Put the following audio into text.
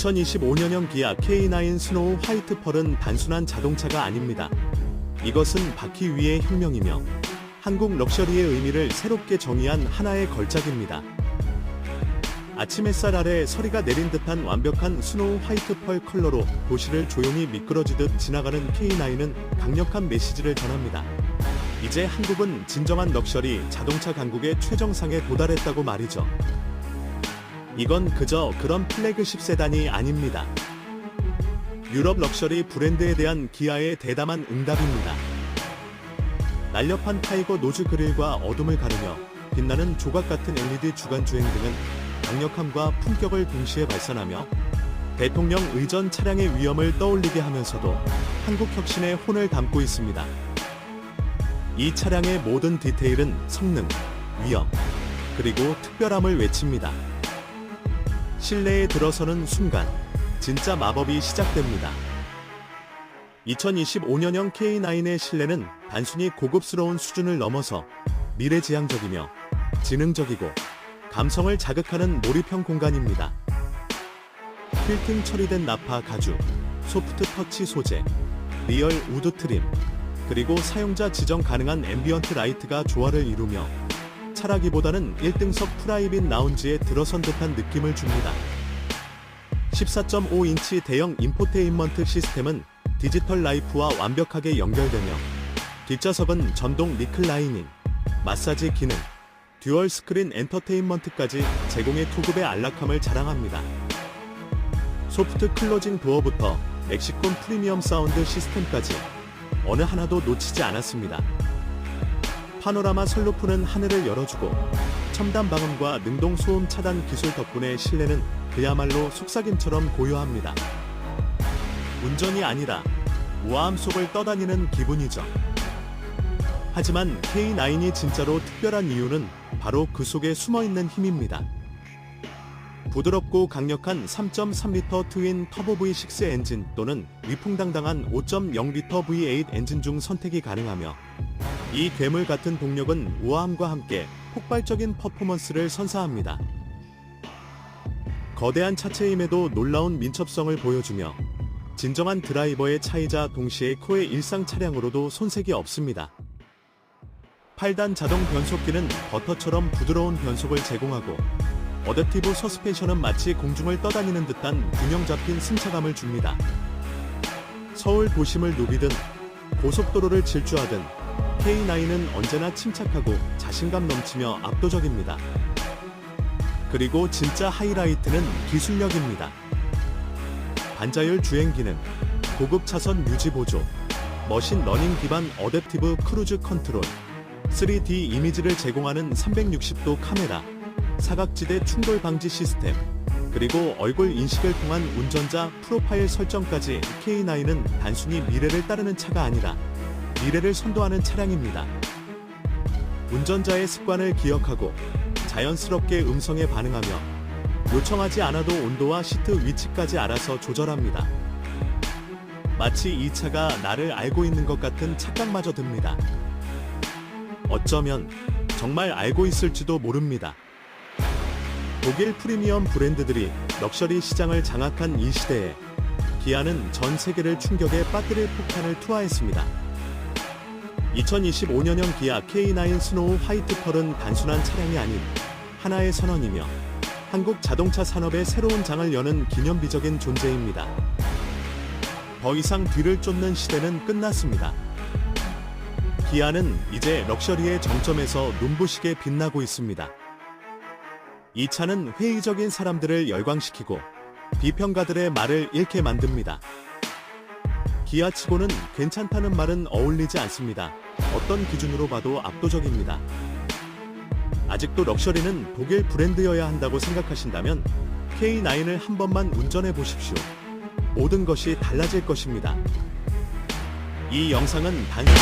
2025년형 기아 K9 스노우 화이트 펄은 단순한 자동차가 아닙니다. 이것은 바퀴 위의 혁명이며 한국 럭셔리의 의미를 새롭게 정의한 하나의 걸작입니다. 아침 햇살 아래 서리가 내린 듯한 완벽한 스노우 화이트 펄 컬러로 도시를 조용히 미끄러지듯 지나가는 K9은 강력한 메시지를 전합니다. 이제 한국은 진정한 럭셔리 자동차 강국의 최정상에 도달했다고 말이죠. 이건 그저 그런 플래그십 세단이 아닙니다. 유럽 럭셔리 브랜드에 대한 기아의 대담한 응답입니다. 날렵한 타이거 노즈 그릴과 어둠을 가르며 빛나는 조각 같은 LED 주간 주행 등은 강력함과 품격을 동시에 발산하며 대통령 의전 차량의 위험을 떠올리게 하면서도 한국 혁신의 혼을 담고 있습니다. 이 차량의 모든 디테일은 성능, 위험, 그리고 특별함을 외칩니다. 실내에 들어서는 순간 진짜 마법이 시작됩니다. 2025년형 K9의 실내는 단순히 고급스러운 수준을 넘어서 미래지향적이며 지능적이고 감성을 자극하는 몰입형 공간입니다. 필팅 처리된 나파 가죽, 소프트 터치 소재, 리얼 우드 트림, 그리고 사용자 지정 가능한 앰비언트 라이트가 조화를 이루며 차라기보다는 1등석 프라이빗 라운지에 들어선 듯한 느낌을 줍니다. 14.5인치 대형 인포테인먼트 시스템은 디지털 라이프와 완벽하게 연결되며 뒷좌석은 전동 리클라이닝, 마사지 기능, 듀얼 스크린 엔터테인먼트까지 제공해 투급의 안락함을 자랑합니다. 소프트 클로징 도어부터 멕시콘 프리미엄 사운드 시스템까지 어느 하나도 놓치지 않았습니다. 파노라마 선루프는 하늘을 열어주고 첨단 방음과 능동 소음 차단 기술 덕분에 실내는 그야말로 속삭임처럼 고요합니다. 운전이 아니라 우아함 속을 떠다니는 기분이죠. 하지만 K9이 진짜로 특별한 이유는 바로 그 속에 숨어 있는 힘입니다. 부드럽고 강력한 3.3L 트윈 터보 V6 엔진 또는 위풍당당한 5.0L V8 엔진 중 선택이 가능하며 이 괴물 같은 동력은 우아함과 함께 폭발적인 퍼포먼스를 선사합니다. 거대한 차체임에도 놀라운 민첩성을 보여주며 진정한 드라이버의 차이자 동시에 코의 일상 차량으로도 손색이 없습니다. 8단 자동 변속기는 버터처럼 부드러운 변속을 제공하고 어댑티브 서스펜션은 마치 공중을 떠다니는 듯한 균형 잡힌 승차감을 줍니다. 서울 도심을 누비든 고속도로를 질주하든 K9은 언제나 침착하고 자신감 넘치며 압도적입니다. 그리고 진짜 하이라이트는 기술력입니다. 반자율 주행 기능, 고급 차선 유지 보조, 머신 러닝 기반 어댑티브 크루즈 컨트롤, 3D 이미지를 제공하는 360도 카메라, 사각지대 충돌 방지 시스템, 그리고 얼굴 인식을 통한 운전자 프로파일 설정까지 K9은 단순히 미래를 따르는 차가 아니라 미래를 선도하는 차량입니다. 운전자의 습관을 기억하고 자연스럽게 음성에 반응하며 요청하지 않아도 온도와 시트 위치까지 알아서 조절합니다. 마치 이 차가 나를 알고 있는 것 같은 착각마저 듭니다. 어쩌면 정말 알고 있을지도 모릅니다. 독일 프리미엄 브랜드들이 럭셔리 시장을 장악한 이 시대에 기아는 전 세계를 충격에 빠뜨릴 폭탄을 투하했습니다. 2025년형 기아 K9 스노우 화이트 펄은 단순한 차량이 아닌 하나의 선언이며 한국 자동차 산업의 새로운 장을 여는 기념비적인 존재입니다. 더 이상 뒤를 쫓는 시대는 끝났습니다. 기아는 이제 럭셔리의 정점에서 눈부시게 빛나고 있습니다. 이 차는 회의적인 사람들을 열광시키고 비평가들의 말을 잃게 만듭니다. 기아치고는 괜찮다는 말은 어울리지 않습니다. 어떤 기준으로 봐도 압도적입니다. 아직도 럭셔리는 독일 브랜드여야 한다고 생각하신다면 K9을 한 번만 운전해 보십시오. 모든 것이 달라질 것입니다. 이 영상은 단순히